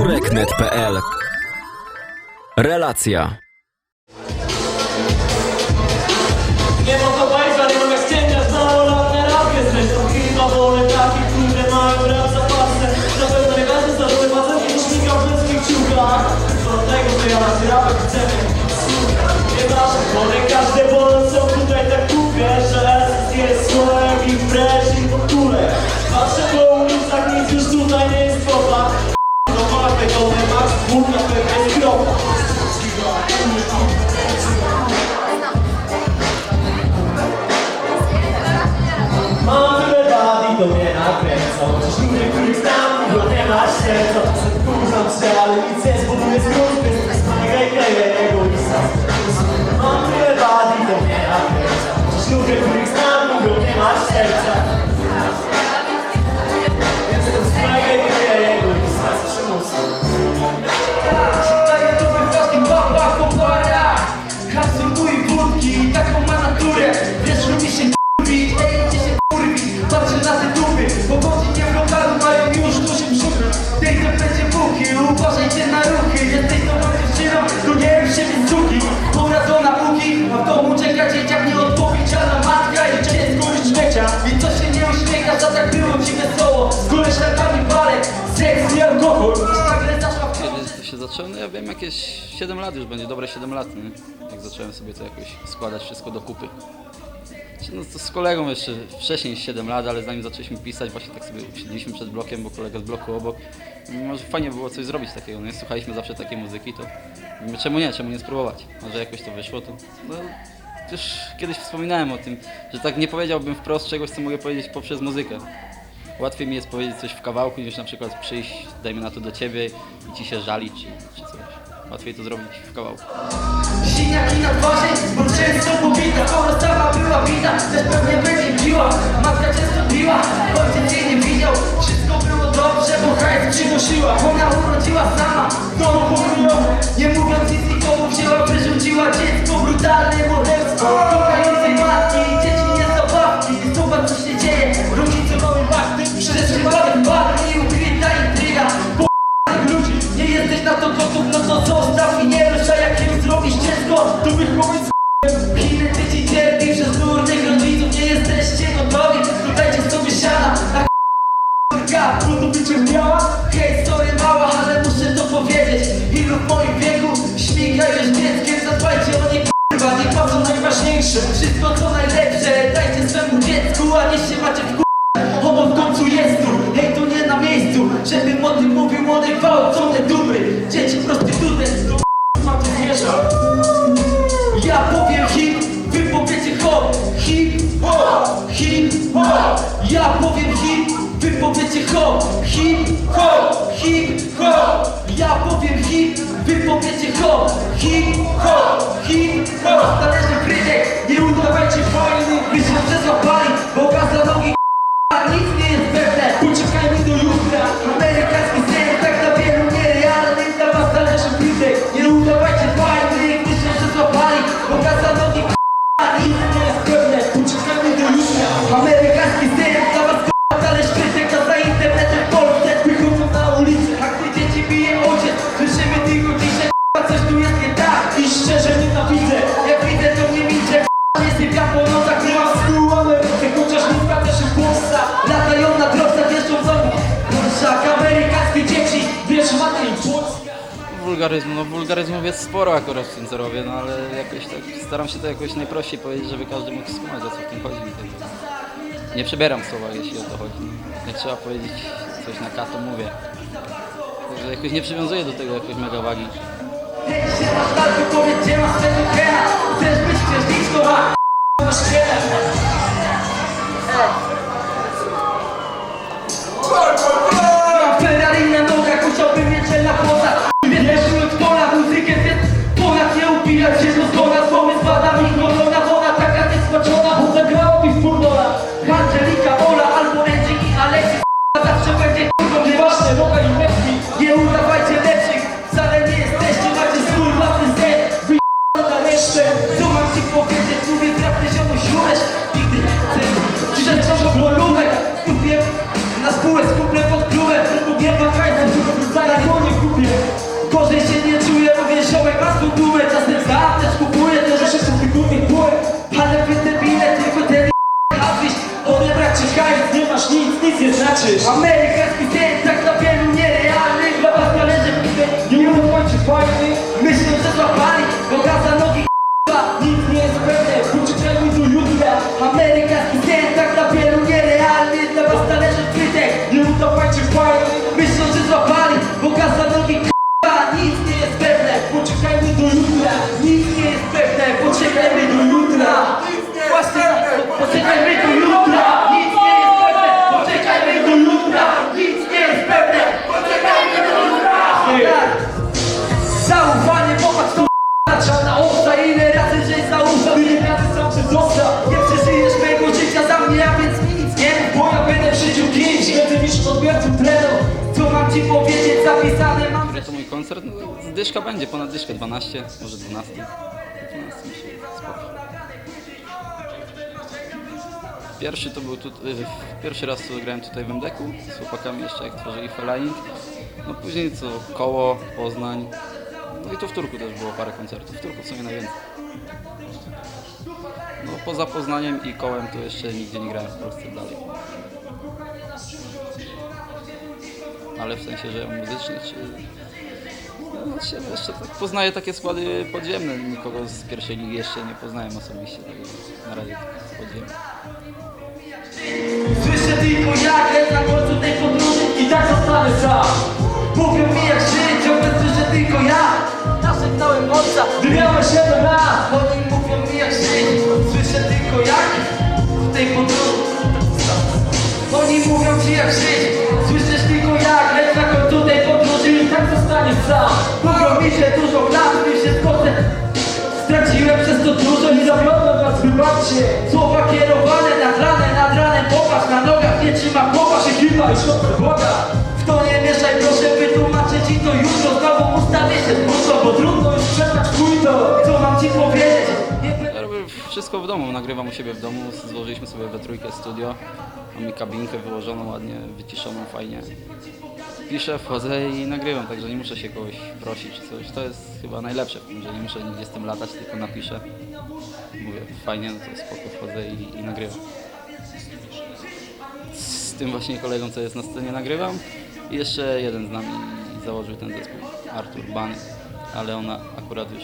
Jureknet.pl Relacja. Nie ma to bajka, nie mogę rapię Zresztą. Wolę które mają rap zapasne Na pewno nie będę śmigał w ciuchach. Do tego, że ja Przecież ludzie, których znam, mówią nie masz serca Wkurzam się, Zaczęło? No ja wiem jakieś 7 lat już będzie, dobre 7 lat, nie? Jak zacząłem sobie to jakoś składać wszystko do kupy. No to z kolegą jeszcze wcześniej 7 lat, ale zanim zaczęliśmy pisać, właśnie tak sobie usiedliśmy przed blokiem, bo kolega z bloku obok. Może fajnie było coś zrobić takiego, nie? Słuchaliśmy zawsze takiej muzyki, to mówimy, czemu nie, czemu nie spróbować? Może jakoś to wyszło, to no, już kiedyś wspominałem o tym, że tak nie powiedziałbym wprost czegoś, co mogę powiedzieć poprzez muzykę. Łatwiej mi jest powiedzieć coś w kawałku, niż na przykład przyjść, dajmy na to do ciebie i ci się żalić, czy, czy coś. Łatwiej to zrobić w kawałku. Siniaki na twarzy, bo często pobita była też pewnie będzie piła Matka często piła, ojciec jej nie widział. Wszystko było dobrze, bo przynosiła. Ona urodziła sama, w domu Nie powiem hip, wy powiecie hop Hip, hop, hip, hop Należy krytyk, nie udawajcie wojny Wy się dobrze Wulgaryzmu, no wulgaryzmów jest sporo akurat w robię, no ale jakoś tak staram się to jakoś najprościej powiedzieć, żeby każdy mógł skumać o co w tym chodzi. Nie przebieram słowa, jeśli o to chodzi. Jak trzeba powiedzieć coś na kato, mówię. Także jakoś nie przywiązuję do tego jakoś mega wagi. Hej, się bułę, skupię pod klubę Mówię wam hajsa, zaraz go nie kupię. Gorzej się nie czuję, mówię ziomek, masz tu dumę. Czasem za też kupuję, to że się kupi gumie bułę Ale wy te bile, tylko ten a wyjść Odebrać ci hajs, nie masz nic, nic nie znaczysz. Amerykański ten mam ci powiedzieć, zapisane mam to mój koncert? No, dyszka będzie, ponad dyszkę, 12, może 12. 12 mi się. Pierwszy to był tu, y, pierwszy raz co grałem tutaj w MDK z chłopakami jeszcze jak tworzyli Feline. No później co Koło, Poznań. No i tu w Turku też było parę koncertów. W Turku w sumie najwięcej. No poza Poznaniem i Kołem to jeszcze nigdzie nie grałem w Polsce dalej. Ale w sensie, że muzycznie czy... No, znaczy, jeszcze tak poznaję takie składy podziemne. Nikogo z pierwszej ligi jeszcze nie poznałem osobiście. Także na razie tak podziemne. Słyszę tylko jak lecę na końcu tej podróży I tak zostanę sam Mówią mi jak żyć, ciągle słyszę tylko ja Naszeptałem ojca, gdy miałem 7 lat Oni mówią mi jak żyć, słyszę tylko jak nie trzyma chłopa się i Boga W to nie mieszaj, proszę wytłumaczę ci to ustawię się smutno, bo trudno już to Co mam ci powiedzieć? Robię wszystko w domu, nagrywam u siebie w domu, złożyliśmy sobie we trójkę studio. Mamy kabinkę wyłożoną ładnie, wyciszoną fajnie. Piszę, wchodzę i nagrywam, także nie muszę się kogoś prosić czy coś. To jest chyba najlepsze że nie muszę nigdzie z tym latać, tylko napiszę. Mówię, fajnie, no to spoko, wchodzę i, i nagrywam. Tym właśnie kolegą, co jest na scenie, nagrywam. I jeszcze jeden z nami założył ten zespół, Artur Bany, ale ona akurat już,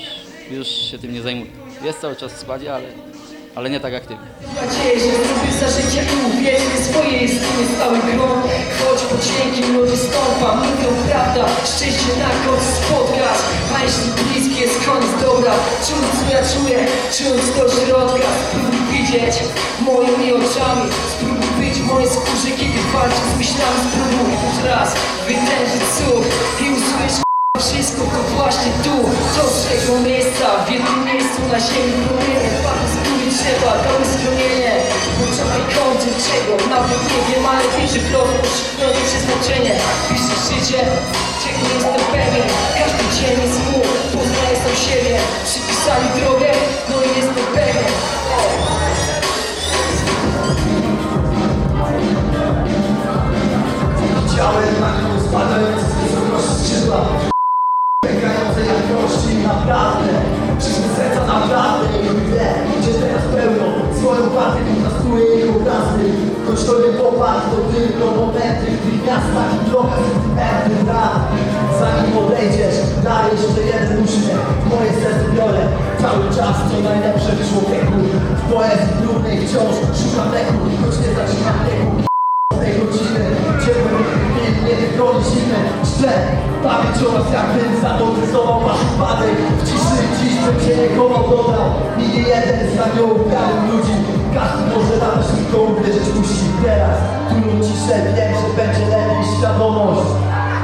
już się tym nie zajmuje. Jest cały czas w składzie, ale, ale nie tak aktywnie. nadzieję, że zrobię za życie i uwierzę swoje istnienie stały grom Choć po cienkim lodzie stąpa, mówią prawda Szczęście na końcu spotkasz A jeśli bliski jest koniec dobra. Czuć co ja czuję, czuć do środka. Spróbuj widzieć moimi oczami. Spróbuj być mojej skórze, kiedy walczysz z myślami Spróbuj raz wytężyć słuch i usłysz wszystko to właśnie tu, do swego miejsca W jednym miejscu na ziemi promienie Trzeba, damy schronienie Poczekaj kończy czego, nawet nie wiem Ale wiem, że prosto szybkość przeznaczenie Piszę życie, czego jestem pewien Nie popatrz, to tylko momenty W tych miastach i drogach sentymenty brak. Zanim odejdziesz, daj jeszcze jeden uśmiech. W moje serce biorę. Cały czas co najlepsze w człowieku. W poezji trudnej wciąż szukam leku Choć nie zaczynam biegu tej godziny Ciepły film nie wybroni zimy. Źle, pamięć o nas jakbym zamotyzował wasz upadek dziś chował dodał I nie jeden z aniołów białych ludzi. Każdy może dawać tylko uwierzyć musi Teraz, którą ciszę wiem, że będzie lepiej świadomość.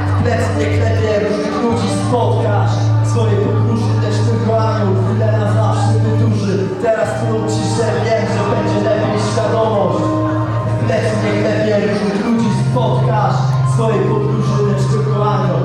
W plecy nie klepie różnych ludzi spotkasz. Swoje podróży też tylko anioł Chwilę na zawsze wydłuży. Teraz, którą ciszę wiem, że będzie lepiej świadomość. Lecz nie lepiej różnych ludzi spotkasz. Swojej podróży, lecz tylko anioł.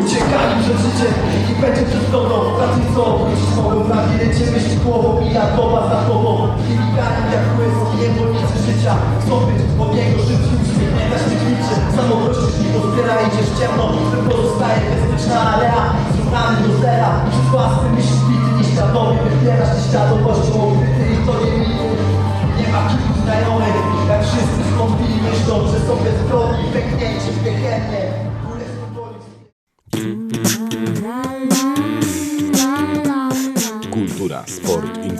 Uciekali przed życiem i będzie tobą Za tym co wrócić mogą w labiryncie myśli głową Mija doba za tobą. Chemikami jak błyski niewolnicy życia. Chcą być od niego szybciej uśmiechnięta śmietniczy Samowości nie pozbiera idziesz ciemno. Że pozostaje bezpieczna area Zrównany do zera. Przez własne myśli bity nieświadomie Wybierasz się świadomością. Okryty i to nie miny nie ma kilku znajomych, jak Wszyscy skąpili myśl dobrze sobie zgodni Pęknięci w piekielnie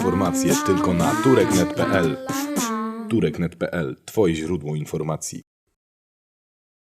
informacje tylko na tureknet.pl. Tureknet.pl Twoje źródło informacji.